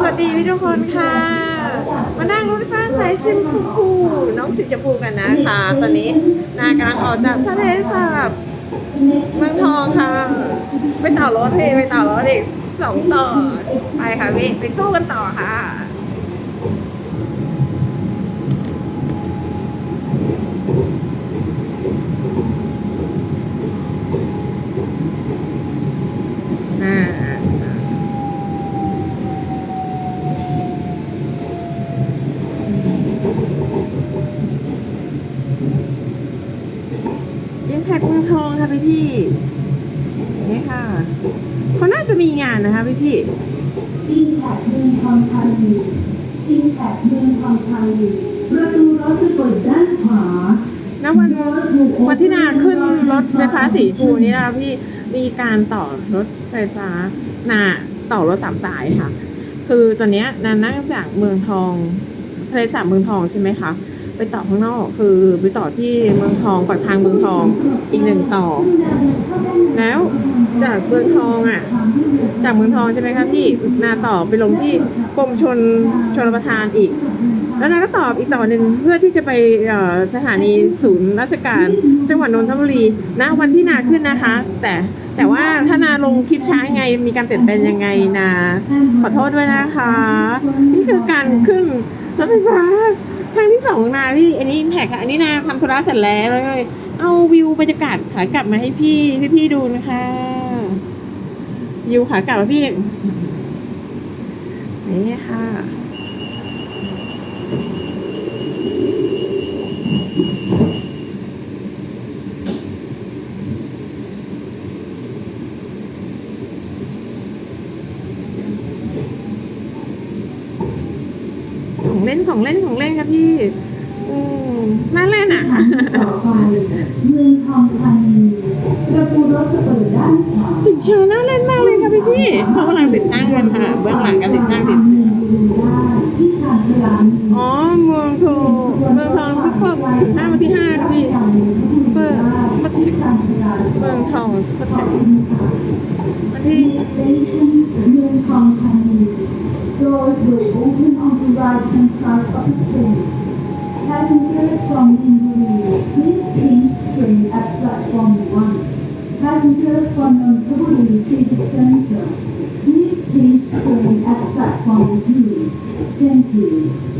สวัสดีพี่ทุกคนค่ะ มานั่งรถไฟฟ้าสายชิมพูพูน้องสีชมพูกันนะคะ ตอนนี้นากำลังออกจากทะเลสาบเมืองทองค่ะ ไปต่อรถพี่ไปต่อรถอีกสองต่อ ไปค่ะพี่ไปสู้กันต่อค่ะ อ่า ยิมแพกเมืองทองค่ะพี่พี่นี่ค่ะเขาน่าจะมีงา นนะคะพี่พี่อินแพคเมืองทองธานีอินแพคเมืองทองธานีประตูรถจะเปิดด้านขวาณวันวันที่นาขึ้นรถไฟฟ้าสีชมพูนี้นะคะพี่มีการต่อรถไฟฟ้านาต่อรถสามสายค่ะ คือตอนเนี้ยนานั่งจากเมืองทองทะเลสาบเมืองทองใช่ไหมคะไปต่อข้างนอกคือไปต่อที่เมืองทองปากทางเมืองทองอีกหนึ่งต่อ แล้วจากเมืองทองอะ จากเมืองทองใช่ไหมคะพี่นาต่อไปลงที่กรมชนชนประทานอีก แล้วนาก็ตอบอีกต่อหนึ่งเพื่อที่จะไปสถานีศูนย์ราชการ จังหวัดนนทบุรีณวันที่นาขึ้นนะคะ แต่แต่ว่าถ้านาลงคลิปช้ายังไง มีการเปลี่ยนแปลงยังไงนาขอโทษด้วยนะคะ นี่คือการขึ้นรถไฟฟ้าครั้งที่สองนาพี่อันนี้แท็กค่ะอันนี้นาทำธุระเสร็จแล้วแล้วก็เอาวิวบรรยากาศขากลับมาให้พี่พี่ๆดูนะคะ วิวขากลับมาพี่นี่ค่ะ ของเล่นของเล่นของเล่นครับพี่อืมน่าเล่นอะต่อไปเมืองทองธานีประตูรถจะเปิดด้านขวาสินเชื่อ ติดตั้งกันค่ะเบื้องหลังการติดตั้งติดเสื้ออ๋อเมืองทองเมืองทองซุปเปอร์ถึงห้าวันที่ห้าพี่ซุปเปอร์ซุปเปอร์เช็คเมืองทองซุปเปอร์เช็ควันที่ Station เมืองทองธานี Doors will open on the right hand side of the train. Passengers from Indore, please change train at platform 1. Passengers from Nonthaburi City Center, please change train at platform 2. Thank you.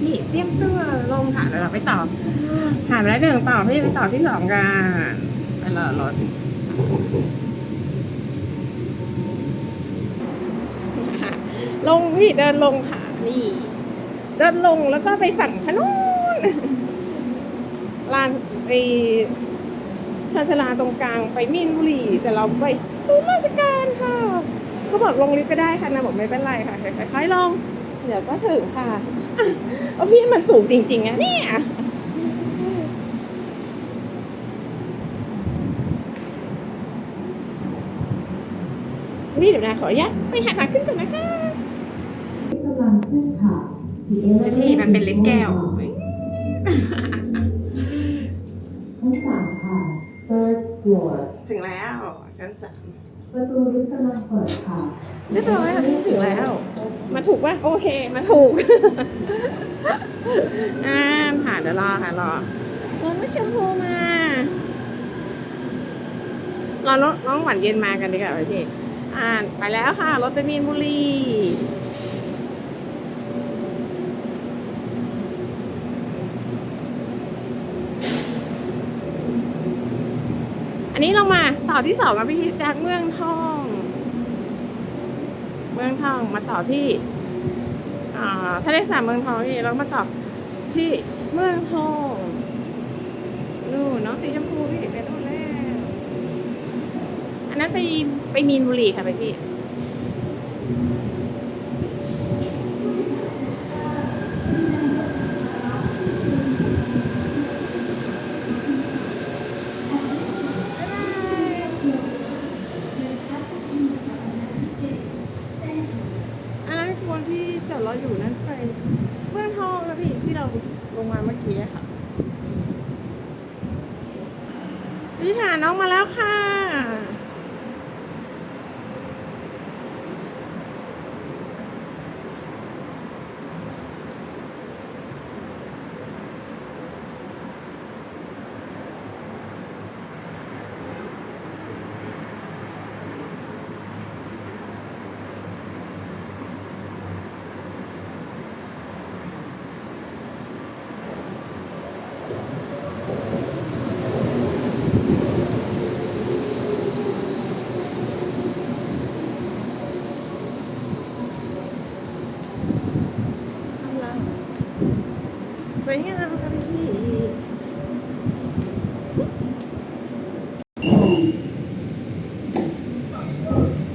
พี่เตรียม ตัวลงค่ะเดี๋ยวเราไปต่อผ่านไปแล้วหนึ่งต่อพี่ไปต่อที่สองกันไปรอรถค่ะลงพี่เดินลงค่ะนี่ เดินลงแล้วก็ไปสั่งขนมลานไอชาชลาตรงกลางไปมีนบุรีแต่เราไปศูนย์ราชการค่ะเขาบอกลงลิฟต์ก็ได้ค่ะนาบอกไม่เป็นไรค่ะค่อยๆลงเดี๋ยวก็ถึงค่ะ เอาพี่มันสูงจริงๆนะเนี่ยนี่เดี๋ยวนะขออนุญาตไปหาทางขึ้นก่อนนะคะกำลังขึ้นค่ะนี่มันเป็นลิฟต์แก้วชั้นสามค่ะ third floor ถึงแล้วชั้นสาม ประตูลิฟต์กำลังเปิดค่ะเรียบร้อยค่ะพี่ถึงแล้ว มาถูกป่ะ โอเค มาถูก อ่าผ่านเดี๋ยวรอค่ะรอรอน้องชมพูมารอน้องน้องหวานเย็นมากันดีกว่าพี่อ่าไปแล้วค่ะ รถไปมีนบุรี นี้เรามาต่อที่สองกับพี่จากเมืองทอง เมืองทองมาต่อที่ทะเลสาบเมืองทองนี่เรามาต่อที่เมืองทองนู่นน้องสีชมพูพี่เป็นนู่นแล้วอันนั้นไปไปมีนบุรีค่ะไปพี่อันนั้นคือคนที่จอดรออยู่นั่นไปเมืองทองค่ะพี่ที่เราลงมาเมื่อกี้อะค่ะพี่ค่ะน้องมาแล้วค่ะ สวยงามค่ะพี่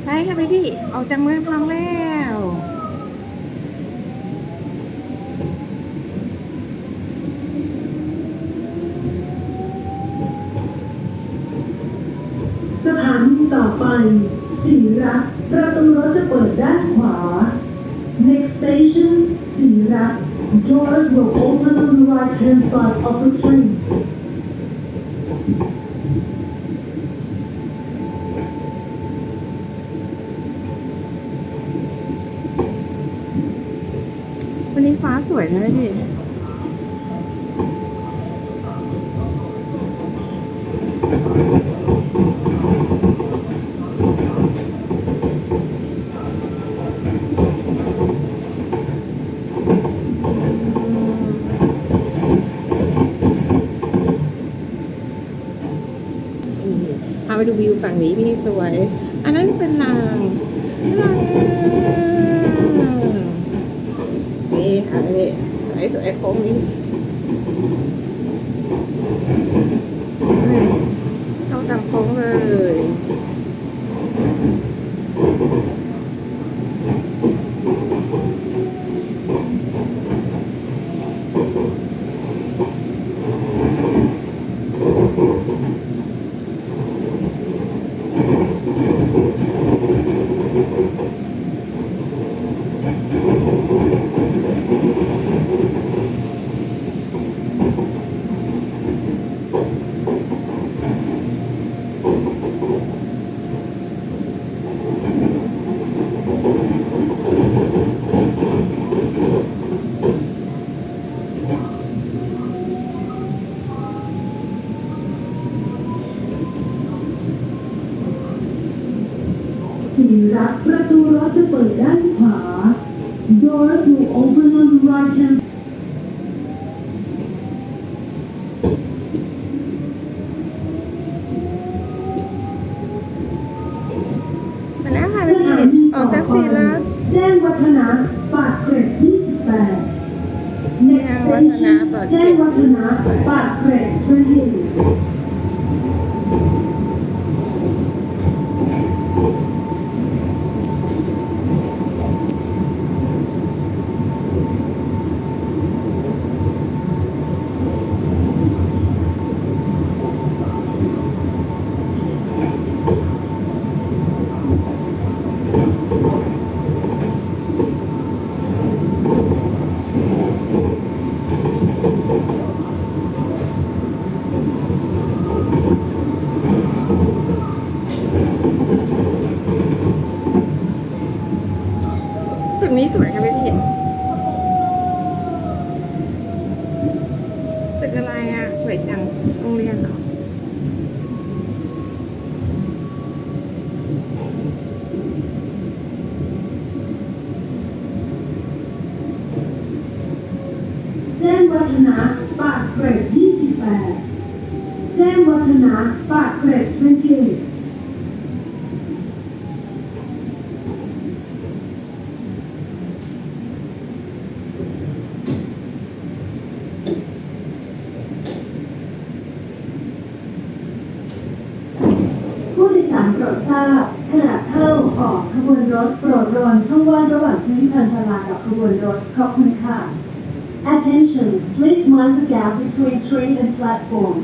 ใช่ค่ะพี่ ออกจากเมืองทองแล้วสถานีต่อไป Doors will open on the right hand side of the train าไปดูวิวฝั่งนี้พี่สวย อันนั้นเป็นลางลางนี่ค่ะนี่สวยสวยโค้งนี้เข้าตามโค้งเลย สี วังช่องว่างระหว่างพื้นชานชาลากับขบวนรถขอบคุณค่ะ Attention please mind the gap between train and platform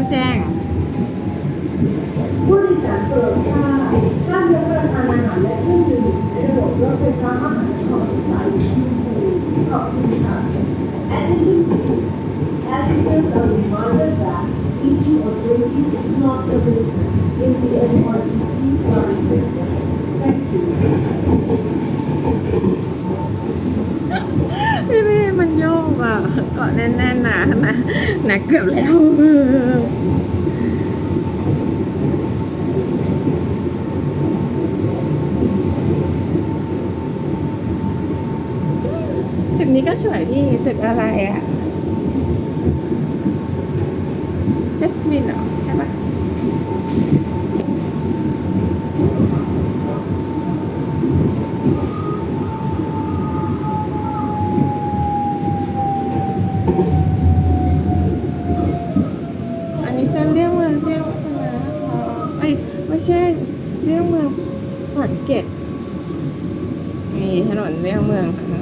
ไงแจ้งผู้โดยสารโปรดทราบห้ามรับประทานอาหารและเครื่องดื่มในระบบรถไฟฟ้ามหานครสายสีชมพูขอบคุณค่ะ Attention please. Passengers are reminded that eating or drinking is not permitted in the MRT line system. Thank you. พี่พี่มันโยกอะเกาะแน่นๆนะนะนะเกือบแล้ว ตึกนี้ก็สวยพี่ตึกอะไรอะจัสมินเหรอใช่ปะ อันนี้เส้นเลี่ยงเมืองเจ้าวัฒนะอ๋อเอ้ยไม่ใช่เลี่ยงเมืองขอนเกตนี่ถนนเลี่ยงเมืองค่ะ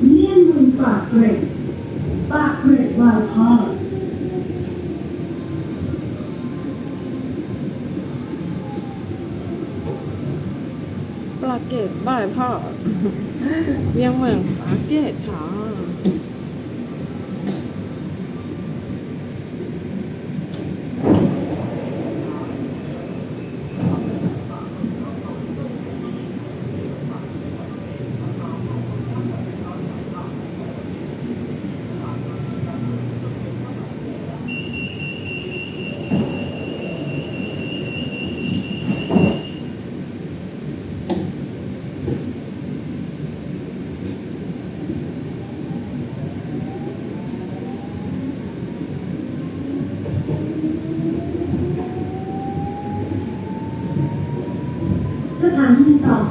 เลี่ยงเมืองปากเกร็ดปากเกร็ดบายพาสปลาเกตบ่ายพ่อ เลี้ยงเมืองปลา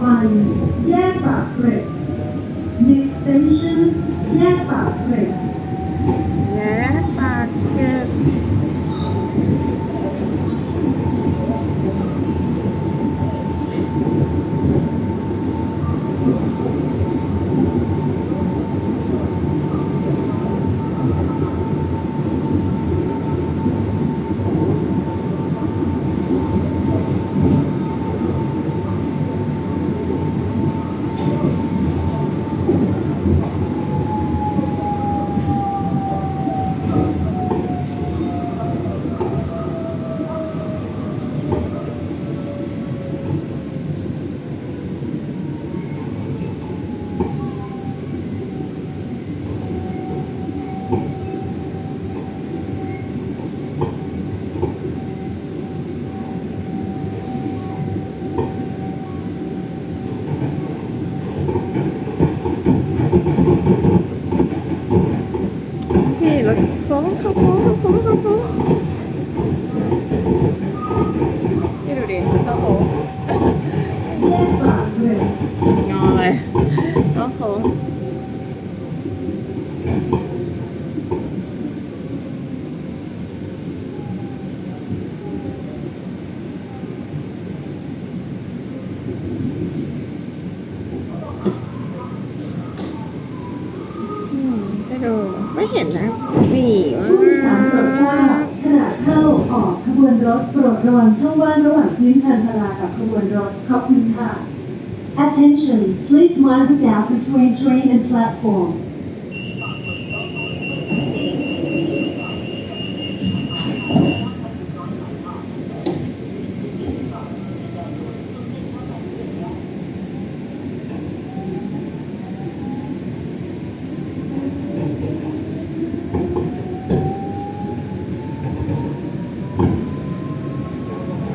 นีต่อไปแยกปากเกร็ด next station แยกปากเกร็ด และปลาเกตพี่รถโค้งเข้าโค้งเข้าโค้งเข้าโค้งพี่ดูดิเข้าโค้ง แยกปากเกร็ด งอเลยเข้าโค้งอืมไปดูไม่ เห็นนนะนี่ผู้โดยสารโปรดทราบขณะเข้าออกขบวนรถโปรดระวังช่องว่างระหว่างพื้นชานชาลากับขบวนรถขอบคุณค่ะ Attention please mind the gap between train and platform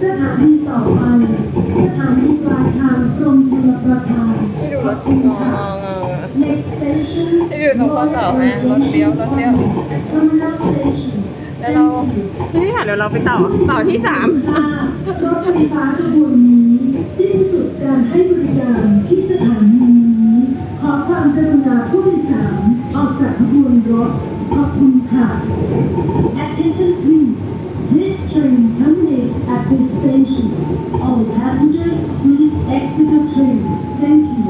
สถานีต่อไป สถานีปลายทางกรมชลประทาน ที่ดูรถงององ Next station ที่ดูตรงข้อต่อไหมรถเลี้ยวรถเลี้ยว Terminal Station แล้วเราพี่ค่ะ เราไปต่อต่อที่สาม ค่ะรถไฟฟ้าขบวนนี้สิ้นสุดการให้บริการที่สถานีนี้ ขอความกรุณาผู้โดยสารออกจากขบวนรถ ขอบคุณค่ะ Attention please This train terminates at this station All passengers please exit the train Thank you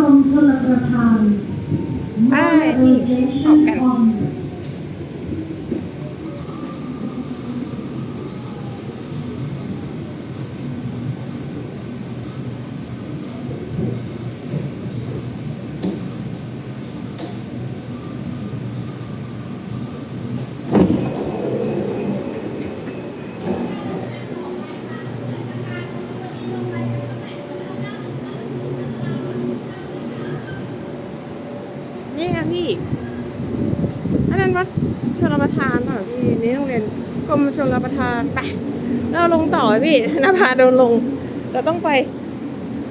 กรมชลประทาน ไปนี่ออกกัน on นี่ไง พี่ อันนั้นวัดชลประทานเปล่าพี่นี่โรงเรียนกรมชลประทานไปเราลงต่อพี่นภาโดนลง เราต้องไป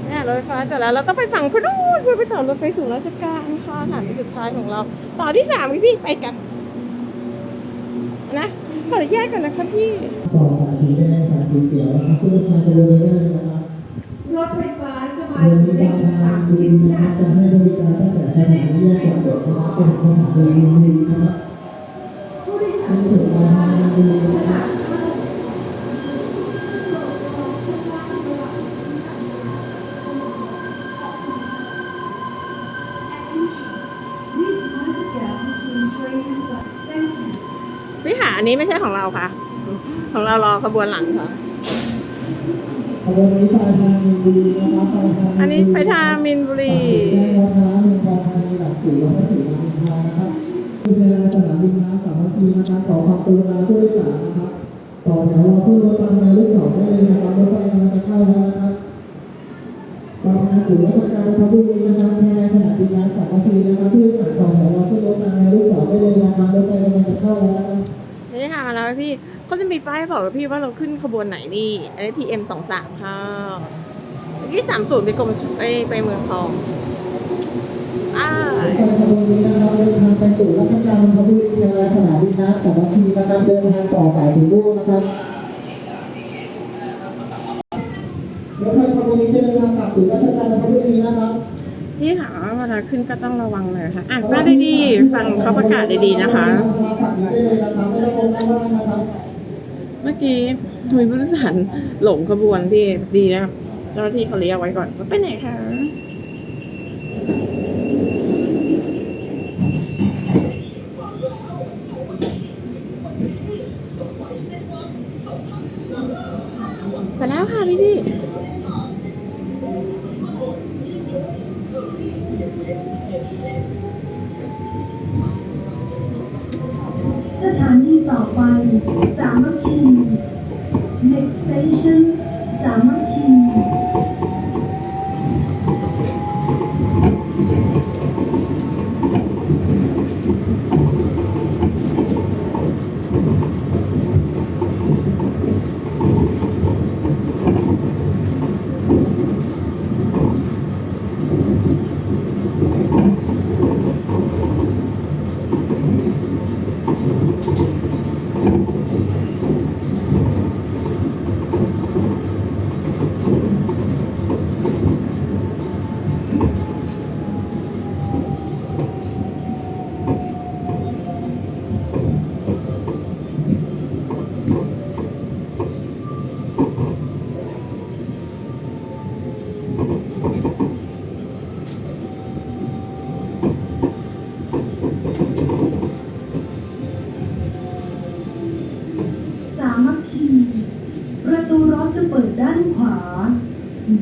เนี่ยรถไฟฟ้าจอดแล้วเราต้องไปฝั่งคนนู้นเพื่อไปต่อรถไปสู่ราชการค่ะสถานที่สุดท้ายของเรา ต่อที่สามพี่พี่ไปกัน นะขออนุญาตก่อนนะคะพี่ต่อสายสีแดงสายสีเขียวนะครับผู้โดยสารจะเดินได้เลยนะครับรถไฟฟ้าจะมาโดยลงมีในบางทาสางมดีทิศนะคค่ะรับจะให้บริการตั้งแต่สถานีแยก ก่อนรถนะครับเป็นสถานีมีนบุรีนะครับผู้โดยสารนถึงบางทาดีนะครับวิหาอันนี้ไม่ใช่ของเราค่ะ ของเรารอขบวนหลังค่ะ อันนี้ไปทางมินบุรีแยกวัฒนะเมืองทองธานีหลักสี่วัฒนศรีรามอินทรานะครับคือเวลาสนามบินน้ำสามัคคีนะครับขอความกรุณาผู้โดยสารนะครับ ต่อแถวรอขึ้นรถตามในลูกศรได้เลยนะครับรถไฟกำลังจะเข้าแล้วนะครับบางนาศูนย์ราชการนนทบุรีนะครับภายในสนามบินน้ำสามัคคีนะครับผู้โดยสารต่อแถวรอขึ้นรถตามในลูกศรได้เลยนะครับรถไฟกำลังจะเข้าแล้วนะครับนี่ค่ะมาแล้วพี่ เขาจะมีป้ายบอกกับพี่ว่าเราขึ้นขบวนไหนนี่ อันนี้ PM สองสามค่ะเมื่อกี้สามศูนย์ไปกรมไปไปเมืองทองอ่ารถไฟขบวนนี้นะครับเดินทางไปสู่ราชการนนทบุรีภายในสนามบินน้ำสามัคคีนะครับเดินทางต่อสายสีม่วงนะครับรถไฟขบวนนี้จะเดินทางกลับสู่ราชการนนทบุรีนะครับพี่ค่ะเวลาขึ้นก็ต้องระวังเลยค่ะอ่านป้ายดีๆฟังเขาประกาศดีๆนะคะ เมื่อกี้มีผู้โดยสารหลงขบวนพี่ดีนะเจ้าหน้าที่เขาเรียกไว้ก่อนว่าไปไหนคะไปแล้วค่ะพี่พี่ สถานีต่อไป สามัคคี Next station สามัคคี ข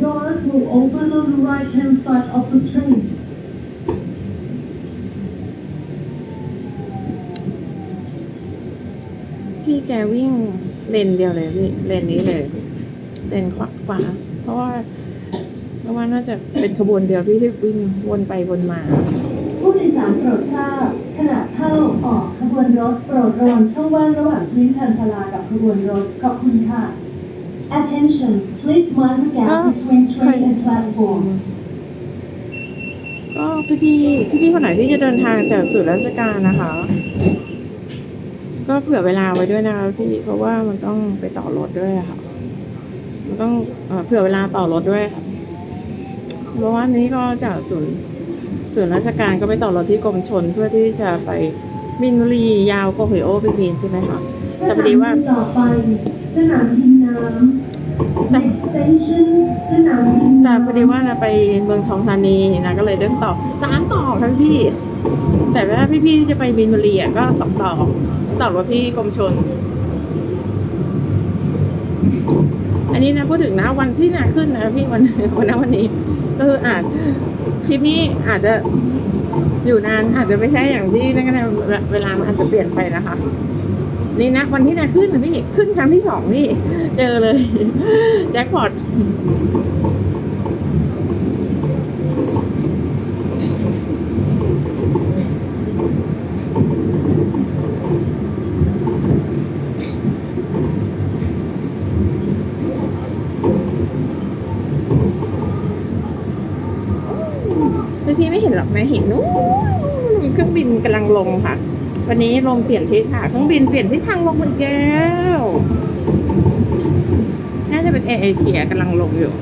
Doors will open on the right hand side of the train. พี่แกวิ่งเลนเดียวเลยพี่เลนนี้เลย เลนขวาขวาเพราะว่าเพราะว่าน่าจะเป็นขบวนเดียวพี่ที่วิ่งวนไปวนมา ผู้โดยสารโปรดทราบขณะเข้าออกขบวนรถโปรดระวังช่องว่างระหว่างพื้นชานชาลากับขบวนรถขอบคุณค่ะ Attention please mind the gap between train and platform ก็พี่พี่พี่พี่คนไหนที่จะเดินทางจากศูนราชการนะคะ ก็เผื่อเวลาไว้ด้วยนะคะพี่เพราะว่ามันต้องไปต่อรถด้วยค่ะ มันต้องเผื่อเวลาต่อรถด้วยค่ะเพราะว่านี้ก็จากศูนย์ศูนย์ราชการก็ไปต่อรถที่กรมชนเพื่อที่จะไปมินบุรียาวโกเฮโอไปพีนใช่ไหมคะแต่พอดีว่าต่อไปสนามบินน้ำ แต่พอดีว่านะไปเมืองทองธานีนะก็เลยเดินต่อสามต่อครับพี่ แต่ว่าพี่ๆจะไปบินบุรีอะก็สองต่อต่อรถที่กรมชน อันนี้นะพูดถึงนะวันที่นาขึ้นนะพี่วันวันนั้นวันนี้ก็คืออาจคลิปนี้อาจจะอยู่นานอาจจะไม่ใช่อย่างที่นั่นก็ได้เวลามันอาจจะเปลี่ยนไปนะคะ นี่นะ วันที่นาขึ้นนะพี่ขึ้นครั้งที่สองนี่ เจอเลย แจ็คพอตบางทีไม่เห็นหรอกนะเห็นนู้นเครื่องบินกำลังลงค่ะ วันนี้ลงเปลี่ยนทิศค่ะเครื่องบินเปลี่ยนทิศทางลงอีกแล้ว น่าจะเป็นแอร์เอเชียกำลังลงอยู่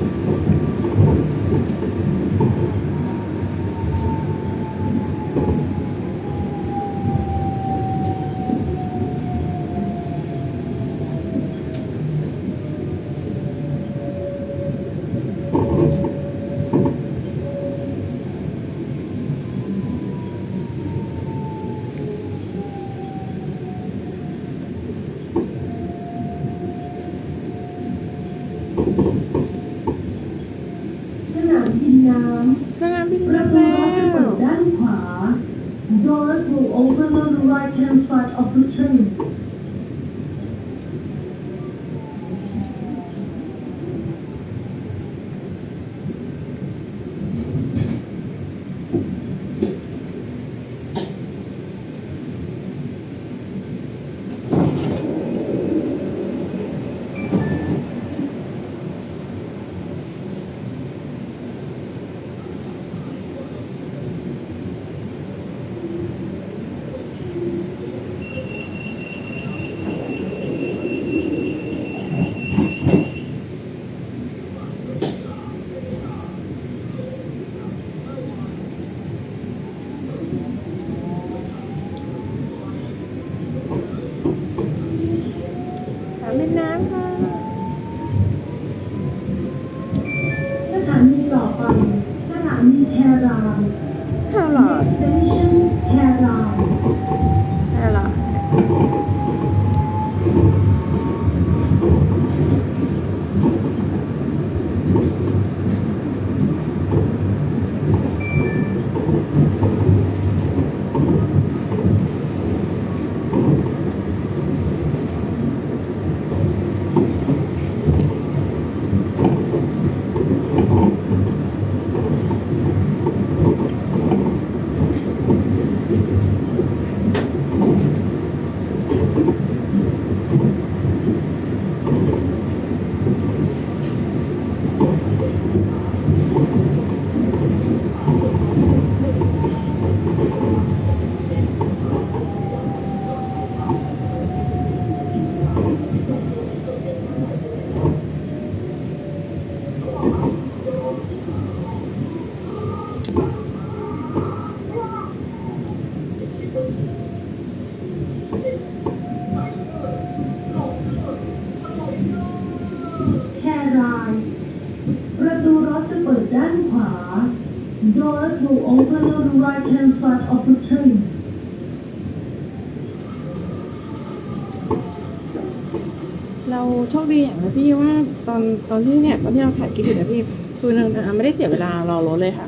เราโชคดีอย่างนะพี่ว่าตอนตอนที่เนี่ยตอนที่เราถ่ายคลิปอยู่นะพี่คือคือนะไม่ได้เสียเวลารอรถเลยค่ะ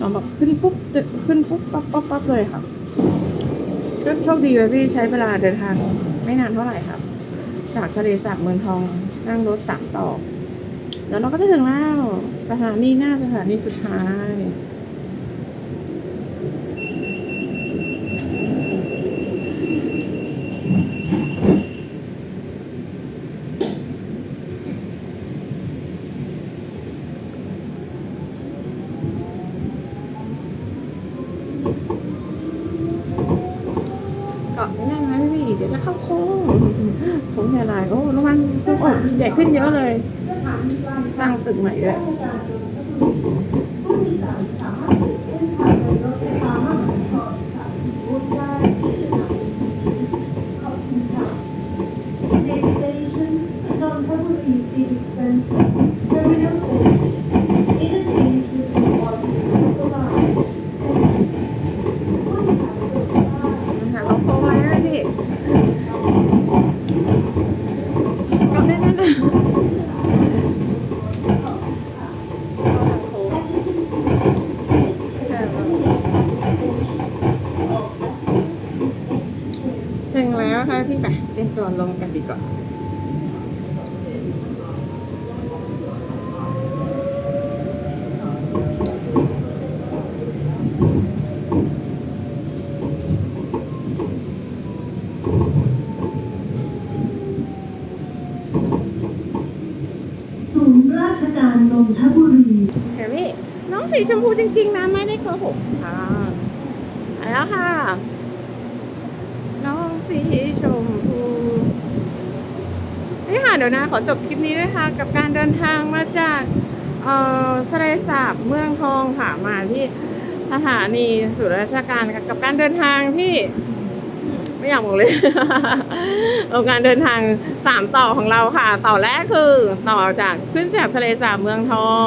ลองแบบขึ้นปุ๊บขึ้นปุ๊บปั๊บปั๊บปั๊บเลยค่ะก็โชคดีเลยพี่ใช้เวลาเดินทางไม่นานเท่าไหร่ค่ะจากทะเลสาบเมืองทองนั่งรถสามต่อ แล้วเราก็จะถึงแล้ว สถานีหน้าสถานีสุดท้ายเกาะไม่ได้นะพี่เดี๋ยวจะเข้าโค้งสงสัยอะไรโอ้รางวัลซุปอกใหญ่ขึ้นเยอะเลย สร้างตึกใหม่ด้วย Next station, Nonthaburi Civic Center, Terminal Station. Interchange with the Water Line. นะคะเราโค้งมาแล้วพี่ก็ไม่นั่นนะถึงแล้วค่ะพี่ ไปเต็มตัวลงกันดีกว่าศูนย์ราชการนนทบุรีเห็นพี่น้องสีชมพูจริง ๆนะไม่ได้โกหกค่ะมาแล้วค่ะ น้องสีชมพูนี่ค่ะ เดี๋ยวนะขอจบคลิปนี้ด้วยค่ะ กับการเดินทางมาจากเอ่อทะเลสาบเมืองทองค่ะมาที่สถานีศูนย์ราชการค่ะกับการเดินทางที่ไม่อยากบอกเลยเอาการเดินทางสามต่อของเราค่ะ ต่อแรกคือต่อจากขึ้นจากทะเลสาบเมืองทอง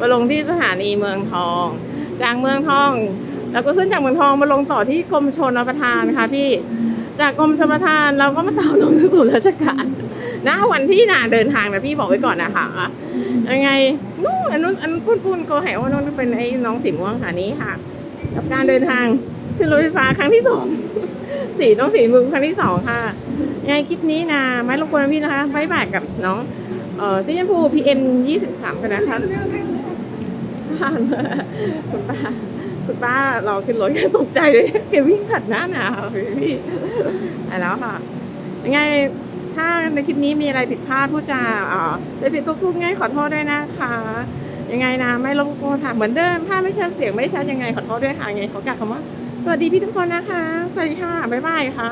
มาลงที่สถานีเมืองทอง จากเมืองทอง แล้วก็ขึ้นจากเมืองทองมาลงต่อที่กรมชนประทานค่ะพี่ จากกรมชลประทานเราก็มาต่อลงที่ศูนย์ราชการ ณวันที่นาเดินทางนะพี่บอกไว้ก่อนนะคะยังไงนู่นอันนู้นอันปุ้นปุ้นโกแหวว่านู้นเป็นไอ้น้องสีม่วงค่ะนี้ค่ะ กับการเดินทางขึ้นรถไฟฟ้าครั้งที่สองสีต้องสีมือครั้งที่สองค่ะยังไงคลิปนี้นะไม่รบกวนพี่นะคะบายบายกับน้องเอ่อสีชมพู PM ยี่สิบสามกันนะคะผ่านคุณป้าคุณป้ารอขึ้นรถแค่ตกใจเลยแกวิ่งขัดหน้าหนาวพี่ไปแล้วค่ะยังไง ถ้าในคลิปนี้มีอะไรผิดพลาดผู้จาเอ่อได้ผิดทุกๆไงขอโทษด้วยนะคะ ยังไงนะไม่รบกวนค่ะเหมือนเดิมถ้าไม่ชัดเสียงไม่ชัดยังไงขอโทษด้วยค่ะยังไงขอกลับคำว่า สวัสดีพี่ทุกคนนะคะ สวัสดีค่ะบ๊ายบายค่ะ